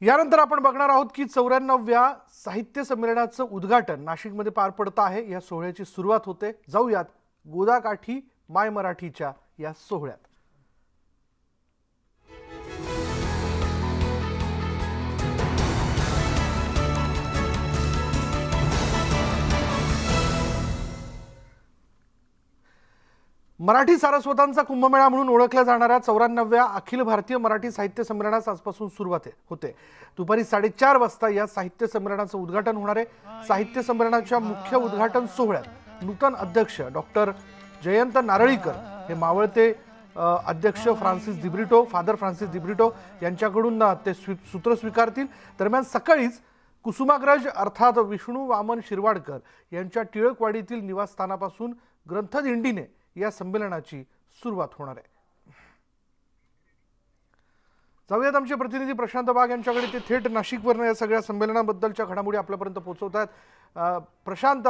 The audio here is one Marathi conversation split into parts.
यानंतर आपण बघणार आहोत की चौऱ्याण्णव्या साहित्य संमेलनाचं उद्घाटन नाशिकमध्ये पार पडतं आहे. या सोहळ्याची सुरुवात होते. जाऊयात गोदाकाठी माय मराठीच्या या सोहळ्यात. मराठी सारस्वतांचा कुंभमेळा म्हणून ओळखल्या जाणाऱ्या चौऱ्याण्णव्या अखिल भारतीय मराठी साहित्य संमेलनास आजपासून सुरुवात होते. दुपारी साडेचार वाजता या साहित्य संमेलनाचं उद्घाटन होणार आहे. साहित्य संमेलनाच्या मुख्य उद्घाटन सोहळ्यात नूतन अध्यक्ष डॉक्टर जयंत नारळीकर हे मावळते अध्यक्ष Francis Dibrito father Francis Dibrito यांच्याकडून ते स्वी सूत्र स्वीकारतील. दरम्यान सकाळीच कुसुमाग्रज अर्थात विष्णू वामन शिरवाडकर यांच्या टिळकवाडीतील निवासस्थानापासून ग्रंथदिंडीने या संमेलनाची सुरुवात होणार आहे. जाऊयात आमचे प्रतिनिधी प्रशांत बाग यांच्याकडे. ते थेट नाशिकवरनं या सगळ्या संमेलनाबद्दलच्या घडामोडी आपल्यापर्यंत पोहोचवत आहेत प्रशांत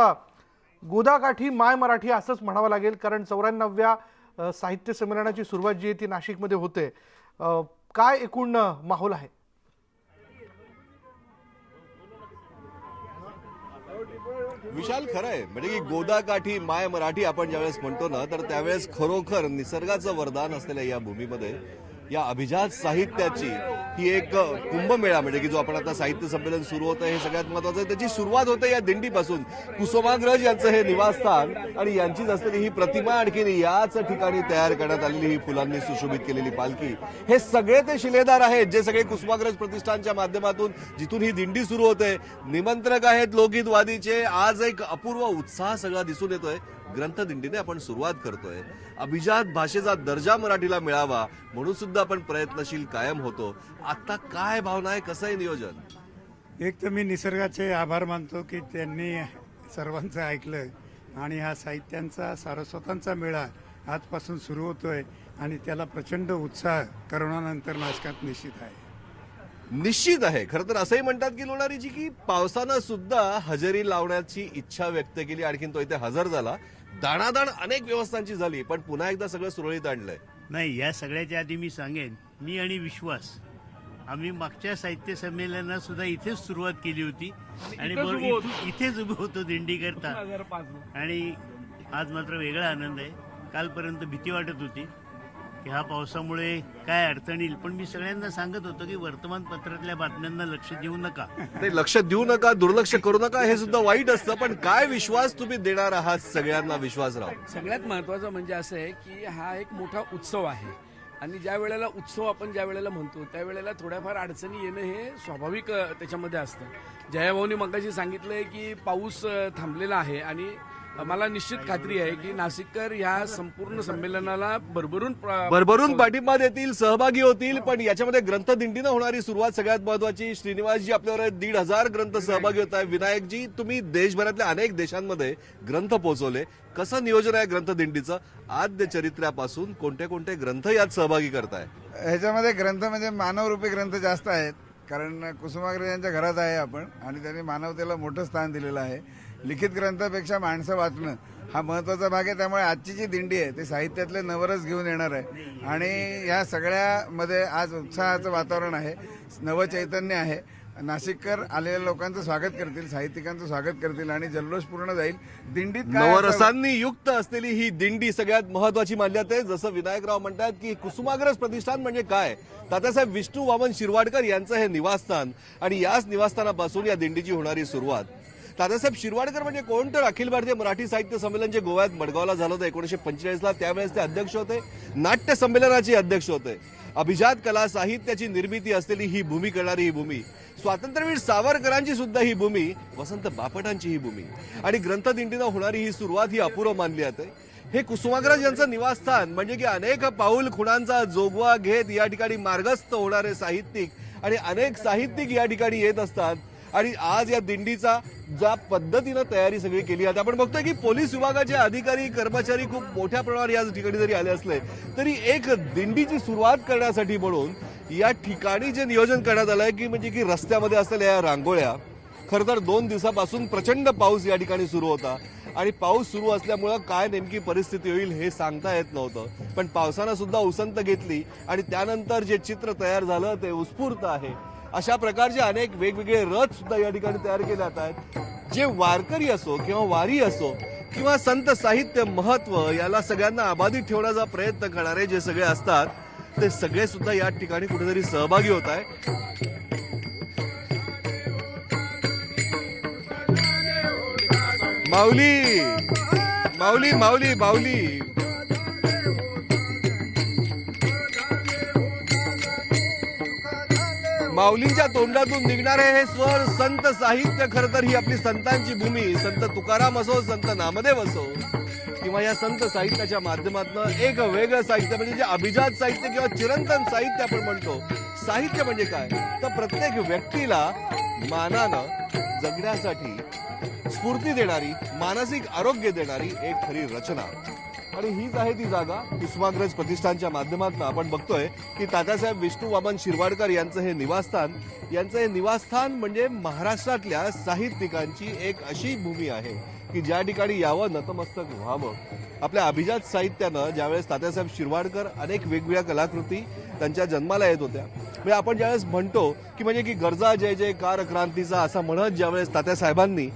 गोदाकाठी माय मराठी असंच म्हणावं लागेल कारण चौऱ्याण्णव्या साहित्य संमेलनाची सुरुवात जी आहे ती नाशिकमध्ये होते. काय एकूण माहोल आहे? विशाल खरं आहे म्हणजे की गोदाकाठी माय मराठी आपण ज्यावेळेस म्हणतो ना तर त्यावेळेस खरोखर निसर्गाचं वरदान असलेल्या या भूमीमध्ये या अभिजात साहित्याची ही एक कुंभमेळा म्हणजे की जो आपण आता साहित्य संमेलन सुरू होतं हे सगळ्यात महत्वाचं आहे. त्याची सुरुवात होते या दिंडीपासून. कुसुमाग्रज यांचं हे निवासस्थान आणि यांचीच असलेली ही प्रतिमा आणखीन याच ठिकाणी तयार करण्यात आलेली ही फुलांनी सुशोभित केलेली पालखी. हे सगळे ते शिलेदार आहेत जे सगळे कुसुमाग्रज प्रतिष्ठानच्या माध्यमातून जिथून ही दिंडी सुरू होते. निमंत्रक आहेत लोकगीतवादीचे. आज एक अपूर्व उत्साह सगळा दिसून येतोय. ग्रंथदिंडीने आपण सुरुवात करतोय. अभिजात भाषेचा दर्जा मराठीला मिळावा म्हणून सुद्धा आपण प्रयत्नशील कायम होतो. आता काय भावना आहे? कसं आहे नियोजन? एक तर मी निसर्गाचे आभार मानतो की त्यांनी सर्वांचं ऐकलं आणि हा साहित्यांचा सारस्वतांचा मेळा आजपासून सुरू होतोय आणि त्याला प्रचंड उत्साह करोनानंतर नाशकात निश्चित आहे. निश्चित आहे. खरं तर असंही म्हणतात की लोणारीजी की पावसानं सुद्धा हजेरी लावण्याची इच्छा व्यक्त केली. आणखीन तो इथे हजर झाला. दाणादाण अनेक व्यवस्थांची झाली पण पुन्हा एकदा सगळं सुरळीत आणलंय. नाही या सगळ्याच्या आधी मी सांगेन मी आणि विश्वास आम्ही मागच्या साहित्य संमेलनात सुद्धा इथेच सुरुवात केली होती. आणि बरोबर इथू- इथेच उभं होतो दिंडी करता. आणि आज मात्र वेगळा आनंद आहे. कालपर्यंत भीती वाटत होती. की हा पावसामुळे काय अडचण येईल? पण मी सगळ्यांना सांगत होतो की वर्तमानपत्रातल्या बातम्यांना लक्ष देऊ नका. नाही लक्ष देऊ नका दुर्लक्ष करू नका हे सुद्धा वाईट असतं. पण काय विश्वास तुम्ही देणार आहात? सगळ्यांना विश्वासराव सगळ्यात महत्त्वाचं म्हणजे असं आहे की हा एक मोठा उत्सव आहे. आणि ज्या वेळेला उत्सव आपण ज्या वेळेला म्हणतो त्यावेळेला थोड्याफार अडचणी येणं हे स्वाभाविक त्याच्यामध्ये असतं. जयाभाऊनी मगाशी सांगितलंय की पाऊस थांबलेला आहे आणि मला निश्चित खात्री आहे की नाशिककर ह्या संपूर्ण संमेलनाला भरभरून प्र- भरभरून पाठिंबा देतील सहभागी होतील पण याच्यामध्ये ग्रंथदिंडीनं होणारी सुरुवात सगळ्यात महत्वाची श्रीनिवासजी आपल्यावर. दीड हजार ग्रंथ सहभागी होत आहे विनायकजी तुम्ही देशभरातल्या अनेक देशांमध्ये ग्रंथ पोहोचवले. कसं नियोजन आहे ग्रंथदिंडीचं आद्य चरित्र्यापासून कोणते कोणते ग्रंथ यात सहभागी करताय? ह्याच्यामध्ये ग्रंथ म्हणजे मानवरूपी ग्रंथ जास्त आहेत. कारण कुसुमाग्रज यांच्या घरात आहे आपण आणि त्यांनी मानवतेला मोठं स्थान दिलेलं आहे. लिखित ग्रंथापेक्षा माणसं वाचणं हा महत्त्वाचा भाग आहे. त्यामुळे आजची जी दिंडी आहे ते साहित्यातले नवरस घेऊन येणार आहे. आणि या सगळ्यामध्ये आज उत्साहाचं वातावरण आहे. नवचैतन्य आहे. नाशिककर आलेल्या लोकांचं स्वागत करतील साहित्यिकांचं स्वागत करतील आणि जल्लोष पूर्ण जाईल. दिंडीत नवरसांनी युक्त असलेली ही दिंडी सगळ्यात महत्वाची मानली जाते जसं विनायकराव म्हणतात की कुसुमाग्रज प्रतिष्ठान म्हणजे काय? तात्यासाहेब विष्णू वामन शिरवाडकर यांचं हे निवासस्थान. आणि याच निवासस्थानापासून या दिंडीची होणारी सुरुवात. दादासाहेब शिरवाडकर म्हणजे कोण तर? अखिल भारतीय मराठी साहित्य संमेलन जे गोव्यात मडगावला झालं होतं एकोणीशे पंचेचाळीसला त्यावेळेस ते अध्यक्ष होते. नाट्य संमेलनाचे अध्यक्ष होते. अभिजात कला साहित्याची निर्मिती असलेली ही भूमी करणारी ही भूमी स्वातंत्र्यवीर सावरकरांची सुद्धा ही भूमी वसंत बापटांची ही भूमी. आणि ग्रंथदिंडीनं होणारी ही सुरुवात ही अपूर्व मानली जाते. हे कुसुमाग्रज यांचं निवासस्थान म्हणजे की अनेक पाऊल खुणांचा जोगवा घेत या ठिकाणी मार्गस्थ होणारे साहित्यिक आणि अनेक साहित्यिक या ठिकाणी येत असतात. आणि आज या दिंडीचा ज्या पद्धतीनं तयारी सगळी केली आहे आपण बघतोय की पोलीस विभागाचे अधिकारी कर्मचारी खूप मोठ्या प्रमाणावर या ठिकाणी जरी आले असले तरी एक दिंडीची सुरुवात करण्यासाठी म्हणून या ठिकाणी जे नियोजन करण्यात आलंय की म्हणजे की रस्त्यामध्ये असलेल्या या रांगोळ्या खरं तर दोन दिवसापासून प्रचंड पाऊस या ठिकाणी सुरू होता. आणि पाऊस सुरू असल्यामुळं काय नेमकी परिस्थिती होईल हे सांगता येत नव्हतं. पण पावसानं सुद्धा उसंत घेतली आणि त्यानंतर जे चित्र तयार झालं ते उत्स्फूर्त आहे. अशा प्रकारचे अनेक वेगवेगळे रथ सुद्धा या ठिकाणी तयार केले जात आहेत जे वारकरी असो किंवा वारी असो किंवा संत साहित्य महत्त्व याला सगळ्यांना अबाधित ठेवण्याचा प्रयत्न करणारे जे सगळे असतात ते सगळे सुद्धा या ठिकाणी कुठेतरी सहभागी होत आहे माऊली माऊली माऊली माऊली. माऊलींच्या तोंडातून निघणारे हे स्वर. संत साहित्य खर तर ही आपली संतांची भूमी. संत तुकाराम असो संत नामदेव असो किंवा या संत साहित्याच्या माध्यमातून एक वेगळं साहित्य म्हणजे जे अभिजात साहित्य किंवा चिरंतन साहित्य आपण म्हणतो. साहित्य म्हणजे काय? तर प्रत्येक व्यक्तीला मानानं जगण्यासाठी स्फूर्ती देणारी मानसिक आरोग्य देणारी एक खरी रचना. आणि हीच आहे ती जागा. कुसुमाग्रज प्रतिष्ठानच्या माध्यमातून आपण बघतोय की तात्यासाहेब विष्णू वामन शिरवाडकर यांचं हे निवासस्थान यांचं हे निवासस्थान म्हणजे महाराष्ट्रातल्या साहित्यिकांची एक अशी भूमी आहे की ज्या ठिकाणी यावं नतमस्तक व्हावं. आपल्या अभिजात साहित्यानं ज्यावेळेस तात्यासाहेब शिरवाडकर अनेक वेगवेगळ्या कलाकृती त्यांच्या जन्माला येत होत्या. म्हणजे आपण ज्यावेळेस म्हणतो की म्हणजे की गरजा जय जय कार क्रांतीचा असा म्हणत ज्यावेळेस तात्यासाहेबांनी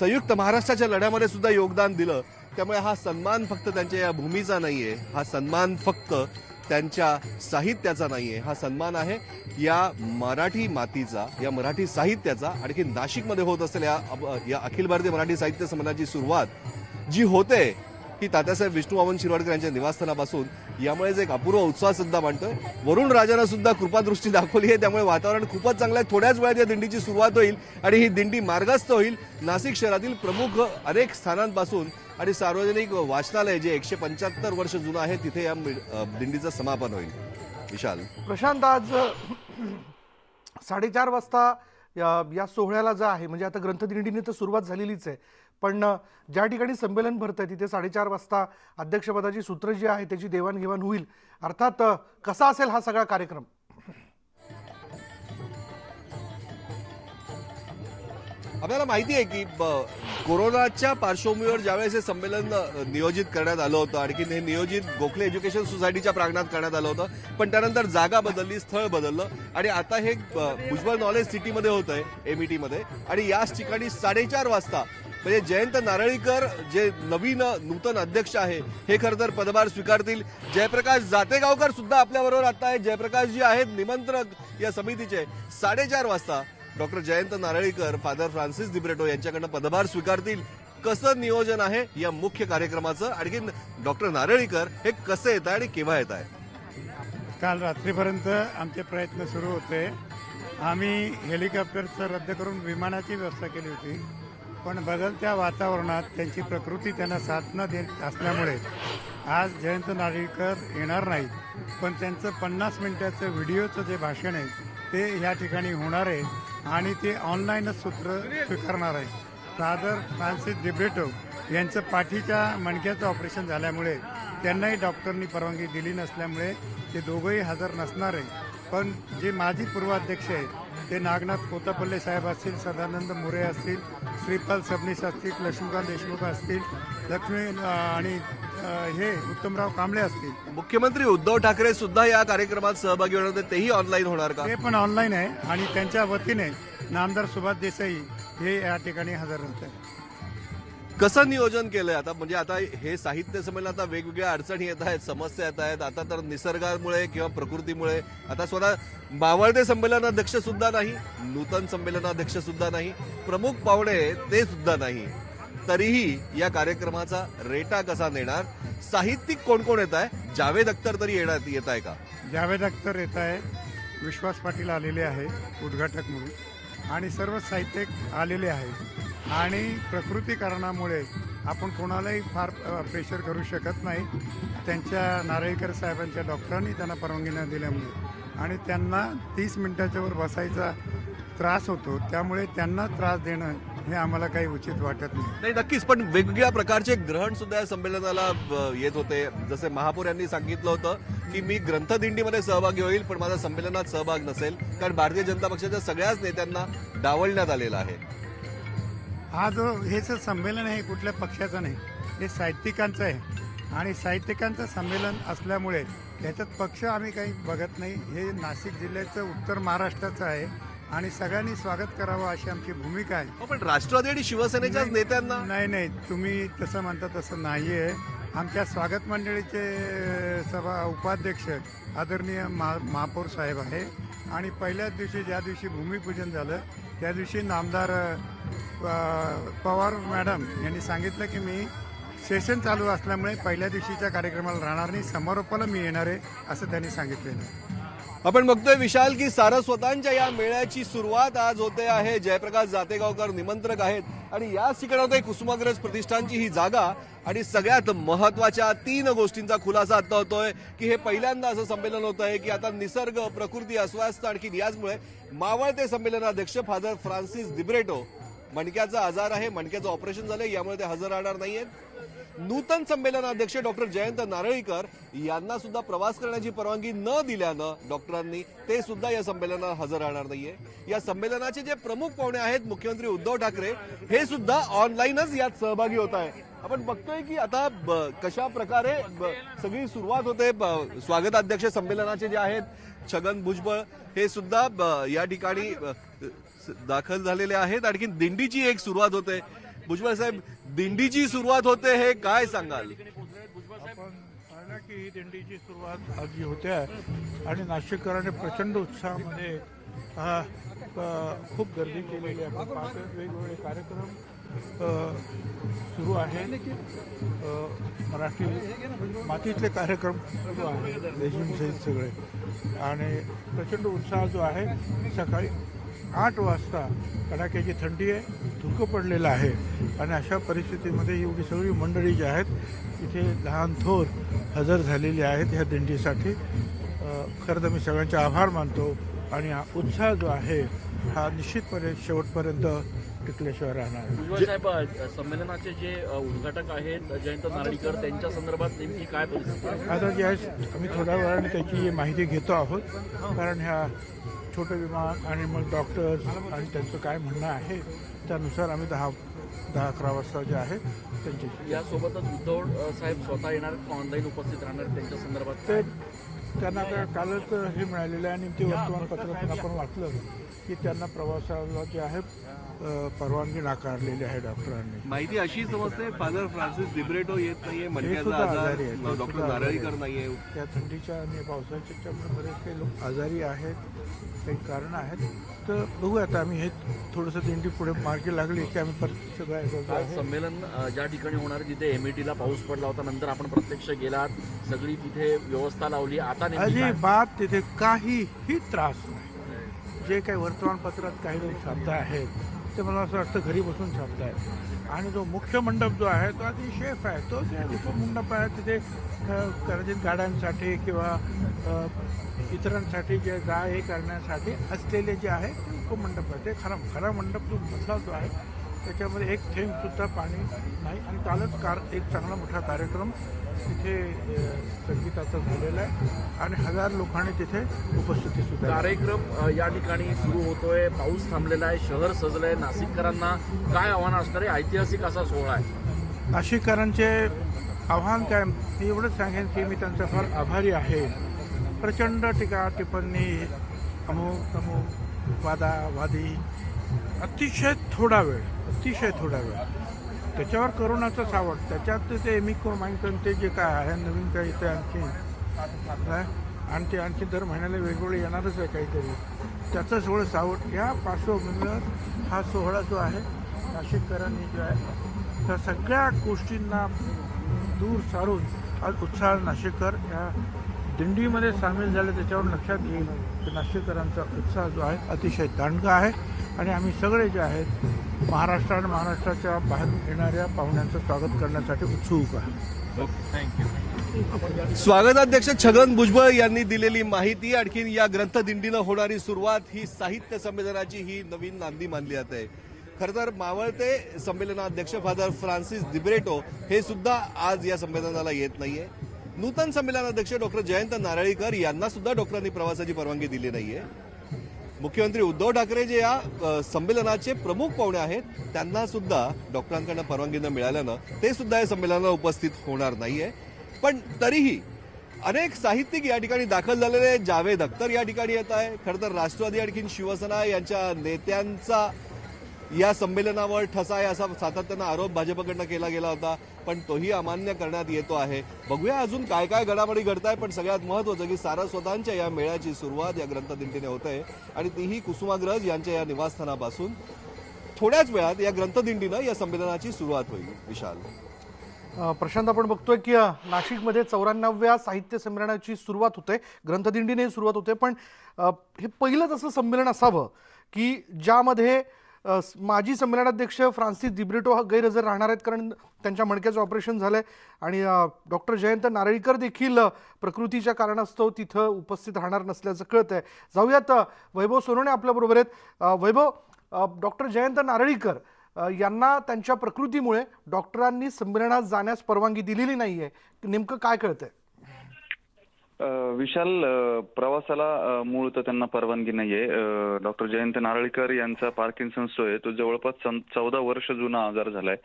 संयुक्त महाराष्ट्राच्या लढ्यामध्ये सुद्धा योगदान दिलं त्यामुळे हा सन्मान फक्त त्यांच्या या भूमीचा नाहीये. हा सन्मान फक्त त्यांच्या साहित्याचा नाहीये. हा सन्मान आहे या मराठी मातीचा या मराठी साहित्याचा. आणखी नाशिकमध्ये होत असलेल्या या अखिल भारतीय मराठी साहित्य संमेलनाची सुरुवात जी होते ही तात्यासाहेब विष्णू वामन शिरवाडकर यांच्या निवासस्थानापासून यामुळेच एक अपूर्व उत्साह सुद्धा मांडतोय. वरुण राजानं सुद्धा कृपादृष्टी दाखवली आहे. त्यामुळे वातावरण खूपच चांगलं आहे थोड्याच वेळात या दिंडीची सुरुवात होईल आणि ही दिंडी मार्गस्थ होईल. नाशिक शहरातील प्रमुख अनेक स्थानांपासून आणि सार्वजनिक वाचनालय जे एकशे पंच्याहत्तर वर्ष जुनं आहे तिथे या दिंडीचं समापन होईल. विशाल. प्रशांत आज साडेचार वाजता या या सोहळ्याला जे आहे. म्हणजे आता ग्रंथदिंडीने तर सुरुवात झालेलीच आहे. पण ज्या ठिकाणी संमेलन भरतं आहे तिथे साडेचार वाजता अध्यक्षपदाची सूत्र जी आहे त्याची देवाणघेवाण होईल. अर्थात कसा असेल हा सगळा कार्यक्रम? आपल्याला माहिती आहे की कोरोनाच्या पार्श्वभूमीवर ज्यावेळेस हे संमेलन नियोजित करण्यात आलं होतं आणखी हे नियोजित गोखले एज्युकेशन सोसायटीच्या प्रांगणात करण्यात आलं होतं पण त्यानंतर जागा बदलली स्थळ बदललं आणि आता हे भुजबळ नॉलेज सिटीमध्ये होत आहे ई टीमध्ये आणि याच ठिकाणी साडेचार वाजता म्हणजे जयंत नारळीकर जे नवीन नूतन अध्यक्ष आहे हे खरं तर पदभार स्वीकारतील. जयप्रकाश जातेगावकर सुद्धा आपल्याबरोबर आता आहे. जयप्रकाश जी आहेत निमंत्रक या समितीचे. साडेचार वाजता doctor Jayant Narlikar father Francis Dibrito यांच्याकडनं पदभार स्वीकारतील. कसं नियोजन आहे या मुख्य कार्यक्रमाचं? आणखी डॉक्टर नारळीकर हे कसं येत आहे आणि केव्हा येत आहे? काल रात्रीपर्यंत आमचे प्रयत्न सुरू होते. आम्ही हेलिकॉप्टरचं रद्द करून विमानाची व्यवस्था केली होती. पण बदलत्या वातावरणात त्यांची प्रकृती त्यांना साथ न देत असल्यामुळे आज जयंत नारळीकर येणार नाहीत. पण त्यांचं पन्नास मिनिटाचं व्हिडिओचं जे भाषण आहे ते या ठिकाणी होणार आहे. आणि ते ऑनलाईनच सूत्र स्वीकारणार आहे. फादर फ्रान्सिस दिब्रेटो यांचं पाठीच्या मणक्याचं ऑपरेशन झाल्यामुळे त्यांनाही डॉक्टरनी परवानगी दिली नसल्यामुळे ते दोघंही हजर नसणार आहे. पण जे माजी पूर्वाध्यक्ष आहेत ते नागनाथ कोतापल्ले साहेब असतील सदानंद मोरे असतील श्रीपाल सबनीस असतील लक्ष्मीकांत देशमुख असतील लक्ष्मी आणि हे उत्तमराव कांबळे असतील. मुख्यमंत्री उद्धव ठाकरे सुद्धा या कार्यक्रमात सहभागी होणार होते तेही ऑनलाईन होणार का? ते पण ऑनलाईन आहे आणि त्यांच्या वतीने नामदार सुभाष देसाई हे या ठिकाणी हजर राहत आहेत कसं नियोजन केलंय? आता म्हणजे आता हे साहित्य संमेलन आता वेगवेगळ्या अडचणी येत आहेत समस्या येत आहेत. आता तर निसर्गामुळे किंवा प्रकृतीमुळे. आता स्वतः मावळते संमेलनाध्यक्ष सुद्धा नाही नूतन संमेलनाध्यक्ष सुद्धा नाही प्रमुख पाहुणे ते सुद्धा नाही. तरीही या कार्यक्रमाचा रेटा कसा नेणार? साहित्यिक कोण कोण येत आहे? जावेद अख्तर तरी येणार येत आहे का? जावेद अख्तर येत आहे. विश्वास पाटील आलेले आहे उद्घाटक म्हणून. आणि सर्व साहित्यिक आलेले आहेत. आणि प्रकृती कारणामुळे आपण कोणालाही फार प्रेशर करू शकत नाही. त्यांच्या नारळीकर साहेबांच्या डॉक्टरांनी त्यांना परवानगी न दिल्यामुळे. आणि त्यांना तीस मिनटाच्यावर बसायचा त्रास होतो. त्यामुळे त्यांना त्रास देणं हे आम्हाला काही उचित वाटत नाही. नाही नक्कीच. पण वेगवेगळ्या प्रकारचे ग्रहण सुद्धा या संमेलनाला येत होते. जसे महापौर यांनी सांगितलं होतं की मी ग्रंथदिंडीमध्ये सहभागी होईल पण माझा संमेलनात सहभाग नसेल. कारण भारतीय जनता पक्षाच्या सगळ्याच नेत्यांना डावलण्यात आलेला आहे. हा जो हे जे संमेलन आहे कुठल्या पक्षाचं नाही. हे साहित्यिकांचं आहे. आणि साहित्यिकांचं संमेलन असल्यामुळे याच्यात पक्ष आम्ही काही बघत नाही. हे नाशिक जिल्ह्याचं उत्तर महाराष्ट्राचं आहे. आणि सगळ्यांनी स्वागत करावं अशी आमची भूमिका आहे. हो, पण राष्ट्रवादी आणि शिवसेनेच्याच नेत्यांना नाही नाही. तुम्ही तसं म्हणता तसं नाही आहे आमच्या स्वागत मंडळीचे सभा उपाध्यक्ष आदरणीय मा महापौर साहेब आहे. आणि पहिल्याच दिवशी ज्या दिवशी भूमिपूजन झालं त्या दिवशी नामदार पवार मॅडम यांनी सांगितलं की मी सेशन चालू असल्यामुळे पहिल्या दिवशीच्या कार्यक्रमाला राहणार नाही समारोपाला मी येणार आहे असं त्यांनी सांगितलेलं आहे. आपण बघतोय विशाल की सारस्वतांच्या या मेळ्याची सुरुवात आज होते आहे. जयप्रकाश जातेगावकर निमंत्रक आहेत. आणि याच ठिकाणी कुसुमाग्रज प्रतिष्ठानची ही जागा आणि सगळ्यात महत्त्वाच्या तीन गोष्टींचा खुलासा आता होतोय की हे पहिल्यांदा असं संमेलन होत आहे की आता निसर्ग प्रकृती अस्वास्थ आणखी याचमुळे मावळते संमेलनाध्यक्ष फादर फ्रान्सिस दिब्रेटो मणक्याचा आजार आहे मणक्याचं ऑपरेशन झालंय यामुळे ते हजर राहणार नाहीये नूतन संमेलनाध्यक्ष डॉक्टर जयंत नारळीकर यांना सुद्धा प्रवास करण्याची परवानगी न दिल्यानं डॉक्टरांनी ते सुद्धा या संमेलनाला हजर राहणार नाहीये. या संमेलनाचे जे प्रमुख पाहुणे आहेत मुख्यमंत्री उद्धव ठाकरे हे सुद्धा ऑनलाईनच यात सहभागी होत आहे आपण बघतोय की आता ब- कशा प्रकारे सगळी सुरुवात होते. स्वागताध्यक्ष संमेलनाचे जे आहेत छगन भुजबळ हे सुद्धा ब- या ठिकाणी दाखल झालेले आहेत. आणखी दिंडीची एक सुरुवात होते. भुजबळ साहेब दिंडीची सुरुवात होते हे काय सांगाल? की ही दिंडीची सुरुवात आज जी होते. आहे आणि नाशिककरांनी प्रचंड उत्साहामध्ये खूप गर्दी केलेली आहे. पाच वेगवेगळे कार्यक्रम सुरू आहेत. मराठी मातीतले कार्यक्रम सुरू आहे लेझिमसहित सगळे. आणि प्रचंड उत्साह जो आहे सकाळी आठ वाजता कडाक्याची थंडी आहे धुकं पडलेलं आहे. आणि अशा परिस्थितीमध्ये एवढी सगळी मंडळी जी आहेत इथे लहान थोर हजर झालेली आहेत ह्या दिंडीसाठी. खरं तर मी सगळ्यांचे आभार मानतो आणि हा उत्साह जो आहे हा निश्चितपणे शेवटपर्यंत टिकल्याशिवाय राहणार साहेब संमेलनाचे जे उद्घाटक आहेत जयंत नारळीकर त्यांच्या संदर्भात नेमकी काय आता जे आहे आम्ही थोड्या वेळाने त्याची माहिती घेतो आहोत. कारण ह्या छोटे विमान आणि मग डॉक्टर्स आणि त्यांचं काय म्हणणं आहे त्यानुसार आम्ही दहा दहा अकरा वाजता जे आहे त्यांची यासोबतच उद्धव साहेब स्वतः येणार ऑनलाईन उपस्थित राहणार त्यांच्या संदर्भात ते त्यांना का- कालच हे मिळालेलं आहे आणि ते वर्तमानपत्रातून आपण वाचलं की त्यांना प्रवासाला जे आहे परवानगी नाकारलेली आहे डॉक्टरांनी माहिती अशी समजते फादर फ्रान्सिस दिब्रेटो येत नाहीये आजार. ते डॉक्टर नारळीकर. नाहीये त्या थंडीच्या आणि पावसाच्या बरेच काही लोक आजारी आहेत काही कारणं आहेत तर बघू आता आम्ही हे थोडंसं दिंडी पुढे मार्गी लागली की आम्ही परत सगळं आहे संमेलन ज्या ठिकाणी होणार तिथे एमईटीला पाऊस पडला होता नंतर आपण प्रत्यक्ष गेलात सगळी तिथे व्यवस्था लावली आता? अजिबात तिथे काहीही त्रास नाही जे काही वर्तमानपत्रात काही लोक छापत आहेत ते मला असं वाटतं घरी बसून छापत आहेत आणि जो मुख्य मंडप जो आहे तो आधी शेफ आहे. तो जे उपमंडप आहे तिथे कदाचित गाड्यांसाठी किंवा इतरांसाठी जे जा हे करण्यासाठी असलेले जे आहे ते उपमंडप आहे. ते खरा खरा मंडप जो मधला जो आहे त्याच्यामध्ये एक थेंबसुद्धा पाणी नाही. आणि कालच कार एक चांगला मोठा कार्यक्रम तिथे संगीताचा झालेला आहे आणि हजार लोकांनी तिथे उपस्थिती सुद्धा आहे. कार्यक्रम या ठिकाणी सुरू होतोय पाऊस थांबलेला आहे शहर सजलंय नाशिककरांना काय आव्हान असणार आहे? ऐतिहासिक असा सोहळा आहे. नाशिककरांचे आव्हान काय? मी एवढंच सांगेन की मी त्यांचा फार आभारी आहे. प्रचंड टीका टिप्पणी अमुक अमुक वादावादी अतिशय थोडा वेळ अतिशय थोडा वेळ. त्याच्यावर करोनाचं सावट त्याच्यात ते एमिको माइंकन ते जे काय आहे नवीन काही ते आणखी आणि ते आणखी दर महिन्याला वेगवेगळे येणारच आहे काहीतरी. त्याचं सोहळं सावट या पार्श्वभूमीवर हा सोहळा जो आहे नाशिककरांनी जो आहे त्या सगळ्या गोष्टींना दूर सारून आज उत्साह नाशिककर या दिंडीमध्ये सामील झाले. त्याच्यावर लक्षात येईल की नाशिककरांचा उत्साह जो आहे अतिशय दांडगा आहे. आणि आम्ही सगळे जे आहेत महाराष्ट्र आणि महाराष्ट्राच्या बाहेर येणाऱ्या पाहुण्यांचं स्वागत करण्यासाठी उत्सुक आहे स्वागताध्यक्ष छगन भुजबळ यांनी दिलेली माहिती आणखीन या ग्रंथदिंडीनं होणारी सुरुवात ही साहित्य संमेलनाची ही नवीन नांदी मानली जाते खरं तर मावळते संमेलनाध्यक्ष फादर फ्रान्सिस दिब्रेटो हे सुद्धा आज या संमेलनाला येत नाहीये. नूतन संमेलनाध्यक्ष डॉक्टर जयंत नारळीकर यांना सुद्धा डॉक्टरांनी प्रवासाची परवानगी दिली नाहीये. मुख्यमंत्री उद्धव ठाकरे जे या संमेलनाचे प्रमुख पाहुणे आहेत त्यांना सुद्धा डॉक्टरांकडनं परवानगी न मिळाल्यानं ते सुद्धा या संमेलनाला उपस्थित होणार नाहीये. पण तरीही अनेक साहित्यिक या ठिकाणी दाखल झालेले जावेद अख्तर या ठिकाणी येत आहे. खरं तर राष्ट्रवादी आणखीन शिवसेना यांच्या नेत्यांचा या संमेलनावर ठसा आहे असा सातत्यानं आरोप भाजपकडनं केला गेला होता पण तोही अमान्य करण्यात येतो आहे. बघूया अजून काय काय घडामोडी घडत आहे पण सगळ्यात महत्वाचं की सारस्वतांच्या या मेळ्याची सुरुवात या ग्रंथदिंडीने होत आहे आणि तीही कुसुमाग्रज यांच्या या निवासस्थानापासून. थोड्याच वेळात या ग्रंथदिंडीनं या संमेलनाची सुरुवात होईल. विशाल. प्रशांत आपण बघतोय की नाशिकमध्ये चौऱ्याण्णव्या साहित्य संमेलनाची सुरुवात होते. ग्रंथदिंडीने सुरुवात होते पण हे पहिलंच असं संमेलन असावं की ज्यामध्ये माजी संमेलनाध्यक्ष फ्रान्सिस दिब्रिटो हा गैरहजर राहणार आहेत कारण त्यांच्या मणक्याचं ऑपरेशन झालं आहे आणि डॉक्टर जयंत नारळीकर देखील प्रकृतीच्या कारणास्तव तिथं उपस्थित राहणार नसल्याचं कळत आहे जाऊयात वैभव सोनवणे आपल्याबरोबर आहेत. वैभव डॉक्टर जयंत नारळीकर यांना त्यांच्या प्रकृतीमुळे डॉक्टरांनी संमेलनात जाण्यास परवानगी दिलेली नाही आहे नेमकं काय कळतंय? आहे विशाल प्रवासाला मूळ तर त्यांना परवानगी नाहीये. डॉक्टर जयंत नारळीकर यांचा पार्किन्सन्स जो आहे तो जवळपास चौदा वर्ष जुना आजार झालाय.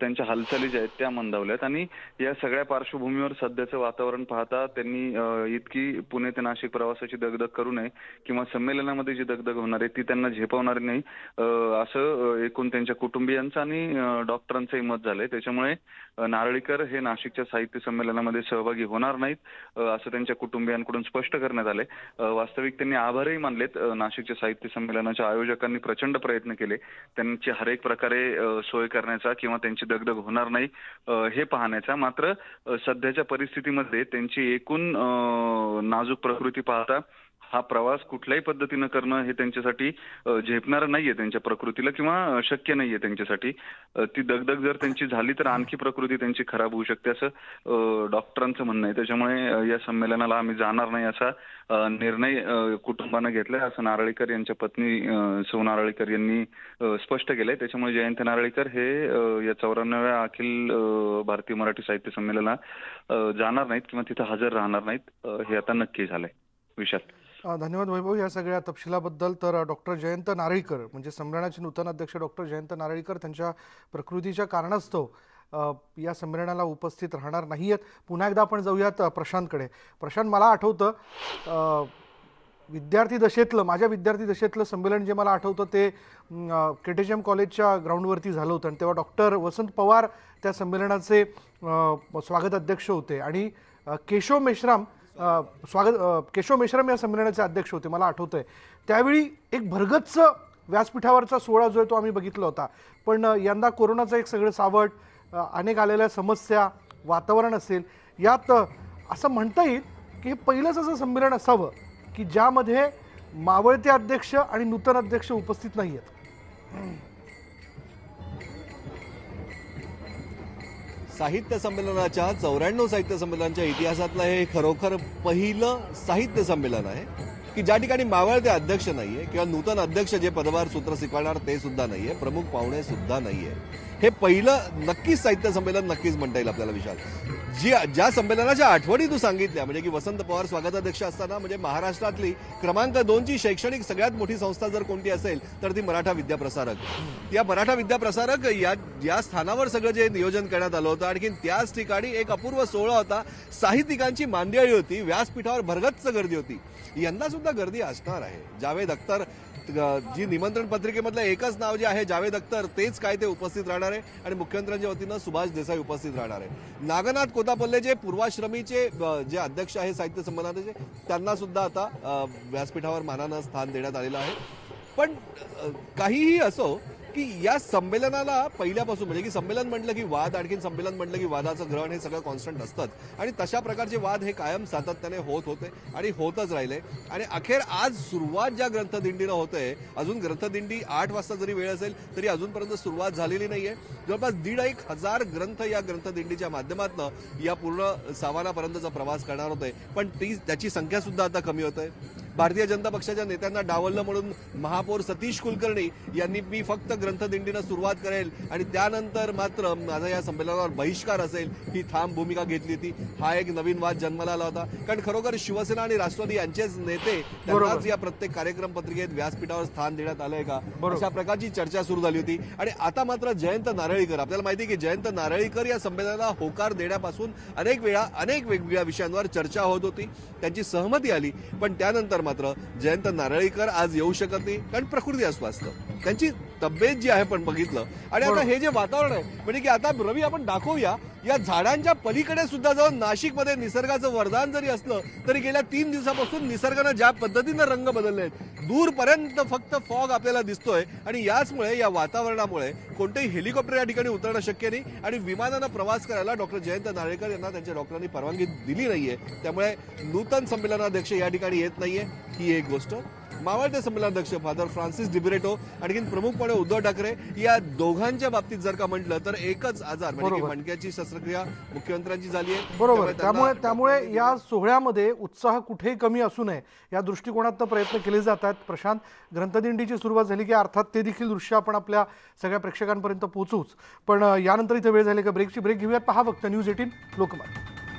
त्यांच्या हालचाली ज्या आहेत त्या मंदावल्यात आणि या सगळ्या पार्श्वभूमीवर सध्याचं वातावरण पाहता त्यांनी इतकी पुणे ते नाशिक प्रवासाची दगदग करू नये किंवा संमेलनामध्ये जी दगदग होणार आहे ती त्यांना झेपवणारी नाही. असं एकूण त्यांच्या कुटुंबियांचं आणि डॉक्टरांचंही मत झालंय. त्याच्यामुळे नारळीकर हे नाशिकच्या साहित्य संमेलनामध्ये सहभागी होणार नाहीत असं त्यांच्या कुटुंबियांकडून स्पष्ट करण्यात आले. वास्तविक त्यांनी आभारही मानलेत. नाशिकच्या साहित्य संमेलनाच्या आयोजकांनी प्रचंड प्रयत्न केले. त्यांची हरेक प्रकारे सोय करण्याचा किंवा त्यांची दगदग होणार नाही हे पाहण्याचा. मात्र सध्याच्या परिस्थितीमध्ये त्यांची एकूण नाजूक प्रकृती पाहता हा प्रवास कुठल्याही पद्धतीनं करणं हे त्यांच्यासाठी झेपणारं नाहीये त्यांच्या प्रकृतीला किंवा शक्य नाहीये त्यांच्यासाठी. ती दगदग जर त्यांची झाली तर आणखी प्रकृती त्यांची खराब होऊ शकते असं डॉक्टरांचं म्हणणं आहे. त्याच्यामुळे या संमेलनाला आम्ही जाणार नाही असा निर्णय कुटुंबानं घेतलाय. असं नारळीकर यांच्या पत्नी सौ नारळीकर यांनी स्पष्ट केलंय. त्याच्यामुळे जयंत नारळीकर हे या चौऱ्याण्णव्या अखिल भारतीय मराठी साहित्य संमेलनात जाणार नाहीत किंवा तिथं हजर राहणार नाहीत. हे आता नक्की झालंय. विशाल. धन्यवाद वैभव या सगळ्या तपशिलाबद्दल. तर डॉक्टर जयंत नारळीकर म्हणजे संमेलनाचे नूतन अध्यक्ष डॉक्टर जयंत नारळीकर त्यांच्या प्रकृतीच्या कारणास्तव या संमेलनाला उपस्थित राहणार नाही आहेत पुन्हा एकदा आपण जाऊयात प्रशांतकडे. प्रशांत मला आठवतं विद्यार्थी दशेतलं माझ्या विद्यार्थी दशेतलं संमेलन जे मला आठवतं ते केटीएम कॉलेजच्या ग्राउंडवरती झालं होतं. आणि तेव्हा डॉक्टर वसंत पवार त्या संमेलनाचे स्वागत अध्यक्ष होते. आणि केशव मेश्राम स्वागत केशव मेश्राम या संमेलनाचे अध्यक्ष होते मला आठवतं आहे त्यावेळी एक भरगच्च व्यासपीठावरचा सोहळा जो आहे तो आम्ही बघितला होता. पण यंदा कोरोनाचं एक सगळं सावट अनेक आलेल्या समस्या वातावरण असेल यात असं म्हणता येईल की हे पहिलंच असं संमेलन असावं की ज्यामध्ये मावळते अध्यक्ष आणि नूतन अध्यक्ष उपस्थित नाही आहेत साहित्य संमेलनाच्या चौऱ्याण्णव साहित्य संमेलनाच्या इतिहासातलं हे खरोखर पहिलं साहित्य संमेलन आहे की ज्या ठिकाणी मावळते अध्यक्ष नाहीये किंवा नूतन अध्यक्ष जे पदभार सूत्र स्वीकारणार ते सुद्धा नाहीये प्रमुख पाहुणे सुद्धा नाहीये. हे पहिलं नक्कीच साहित्य संमेलन नक्कीच म्हणता येईल आपल्याला विशाल. जी ज्या संमेलनाच्या आठवणी तू सांगितल्या म्हणजे की वसंत पवार स्वागताध्यक्ष असताना म्हणजे महाराष्ट्रातली क्रमांक दोनची शैक्षणिक सगळ्यात मोठी संस्था जर कोणती असेल तर ती मराठा विद्याप्रसारक या मराठा विद्याप्रसारक या या स्थानावर सगळं जे नियोजन करण्यात आलं होतं आणखी त्याच ठिकाणी एक अपूर्व सोहळा होता साहित्यिकांची मांदियाळी होती व्यासपीठावर भरगच्च गर्दी होती. यंदा सुद्धा गर्दी असणार आहे. जावेद अख्तर जी निमंत्रण पत्रिकेमधलं एकच नाव जे आहे जावेद अख्तर तेच काय ते उपस्थित राहणार आहे. आणि मुख्यमंत्र्यांच्या वतीनं सुभाष देसाई उपस्थित राहणार आहे. नागनाथ कोतापल्ले जे पूर्वाश्रमीचे जे अध्यक्ष आहे साहित्य संमेलनाचे त्यांना सुद्धा आता व्यासपीठावर मानानं स्थान देण्यात आलेलं आहे. पण काहीही असो की या संमेलनाला पहिल्यापासून म्हणजे की संमेलन म्हटलं की वाद आणखीन संमेलन म्हटलं की वादाचं ग्रहण हे सगळं कॉन्स्टंट असतात आणि तशा प्रकारचे वाद हे कायम सातत्याने होत होते आणि होतच राहिले. आणि अखेर आज सुरुवात ज्या ग्रंथदिंडीनं होते अजून ग्रंथदिंडी आठ वाजता जरी वेळ असेल तरी अजूनपर्यंत सुरुवात झालेली नाहीये. जवळपास दीड एक हजार ग्रंथ या ग्रंथदिंडीच्या माध्यमातून या पूर्ण सावानापर्यंतचा प्रवास करणार होते. पण ती त्याची संख्या सुद्धा आता कमी होते भारतीय जनता पक्षाच्या नेत्यांना डावललं म्हणून महापौर सतीश कुलकर्णी यांनी मी फक्त ग्रंथदिंडीनं सुरुवात करेल आणि त्यानंतर मात्र माझा या संमेलनावर बहिष्कार असेल ही ठाम भूमिका घेतली होती. हा एक नवीन वाद जन्माला आला होता. कारण खरोखर शिवसेना आणि राष्ट्रवादी यांचेच नेते त्यांनाच या प्रत्येक कार्यक्रम पत्रिकेत व्यासपीठावर स्थान देण्यात आलंय का? अशा प्रकारची चर्चा सुरू झाली होती. आणि आता मात्र जयंत नारळीकर आपल्याला माहिती की जयंत नारळीकर या संमेलनाला होकार देण्यापासून अनेक वेळा अनेक वेगवेगळ्या विषयांवर चर्चा होत होती. त्यांची सहमती आली. पण त्यानंतर मात्र जयंत नारळीकर आज येऊ शकत नाही कारण प्रकृती अस्वास्थ त्यांची तब्येत जी आहे पण बघितलं. आणि आता हे जे वातावरण आहे म्हणजे की आता रवी आपण दाखवूया या झाडांच्या पलीकडे सुद्धा जाऊन नाशिकमध्ये निसर्गाचं वरदान जरी असलं तरी गेल्या तीन दिवसापासून निसर्गानं ज्या पद्धतीनं रंग बदलले आहेत दूरपर्यंत फक्त फॉग आपल्याला दिसतोय. आणि याचमुळे या वातावरणामुळे कोणतेही हेलिकॉप्टर या ठिकाणी उतरणं शक्य नाही. आणि विमानानं प्रवास करायला डॉक्टर जयंत नारळीकर यांना त्यांच्या डॉक्टरांनी परवानगी दिली नाहीये. त्यामुळे नूतन संमेलनाध्यक्ष या ठिकाणी येत नाहीये. ही एक गोष्ट. मावळते संमेलनाध्यक्ष फादर फ्रान्सिस डिबिरेटो आणखीन प्रमुखपणे उद्धव ठाकरे या दोघांच्या बाबतीत जर का म्हटलं तर एकच आजार म्हणजे. मणक्याची शस्त्रक्रिया मुख्यमंत्र्यांची झाली आहे बरोबर. त्यामुळे त्यामुळे या सोहळ्यामध्ये उत्साह कुठेही कमी असू नये. या दृष्टिकोनातनं प्रयत्न केले जात आहेत प्रशांत ग्रंथदिंडीची सुरुवात झाली की अर्थात ते देखील दृश्य आपण आपल्या सगळ्या प्रेक्षकांपर्यंत पोहोचूच. पण यानंतर इथे वेळ झाली का ब्रेकची ब्रेक घेऊयात. पहा फक्त न्यूज एटीन लोकमत